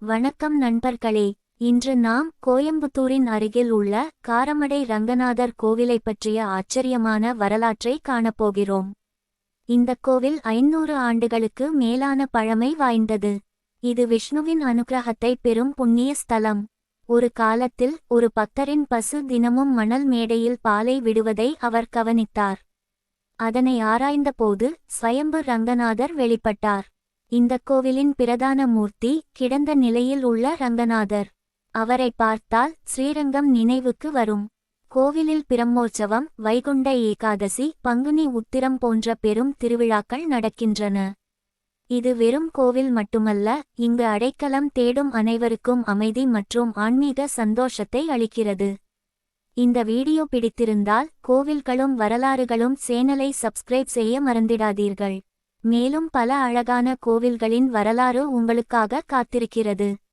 வணக்கம் நண்பர்களே இன்று நாம் கோயம்புத்தூரின் அருகில் உள்ள காரமடை ரங்கநாதர் கோவிலைப் பற்றிய ஆச்சரியமான வரலாற்றை காணப்போகிறோம். இந்த கோவில் ஐநூறு ஆண்டுகளுக்கு மேலான பழமை வாய்ந்தது. இது விஷ்ணுவின் அனுகிரகத்தை பெறும் புண்ணிய ஸ்தலம். ஒரு காலத்தில் ஒரு பக்தரின் பசு தினமும் மணல் மேடையில் பாலை விடுவதை அவர் கவனித்தார். அதனை ஆராய்ந்தபோது ஸ்வயம்பு ரங்கநாதர் வெளிப்பட்டார். இந்த கோவிலின் பிரதான மூர்த்தி கிடந்த நிலையில் உள்ள ரங்கநாதர். அவரை பார்த்தால் ஸ்ரீரங்கம் நினைவுக்கு வரும். கோவிலில் பிரம்மோற்சவம் வைகுண்ட ஏகாதசி பங்குனி உத்திரம் போன்ற பெரும் திருவிழாக்கள் நடக்கின்றன. இது வெறும் கோவில் மட்டுமல்ல இங்கு அடைக்கலம் தேடும் அனைவருக்கும் அமைதி மற்றும் ஆன்மீக சந்தோஷத்தை அளிக்கிறது. இந்த வீடியோ பிடித்திருந்தால் கோவில்களும் வரலாறுகளும் சேனலை சப்ஸ்கிரைப் செய்ய மறந்திடாதீர்கள். மேலும் பல அழகான கோவில்களின் வரலாறு உங்களுக்காக காத்திருக்கிறது.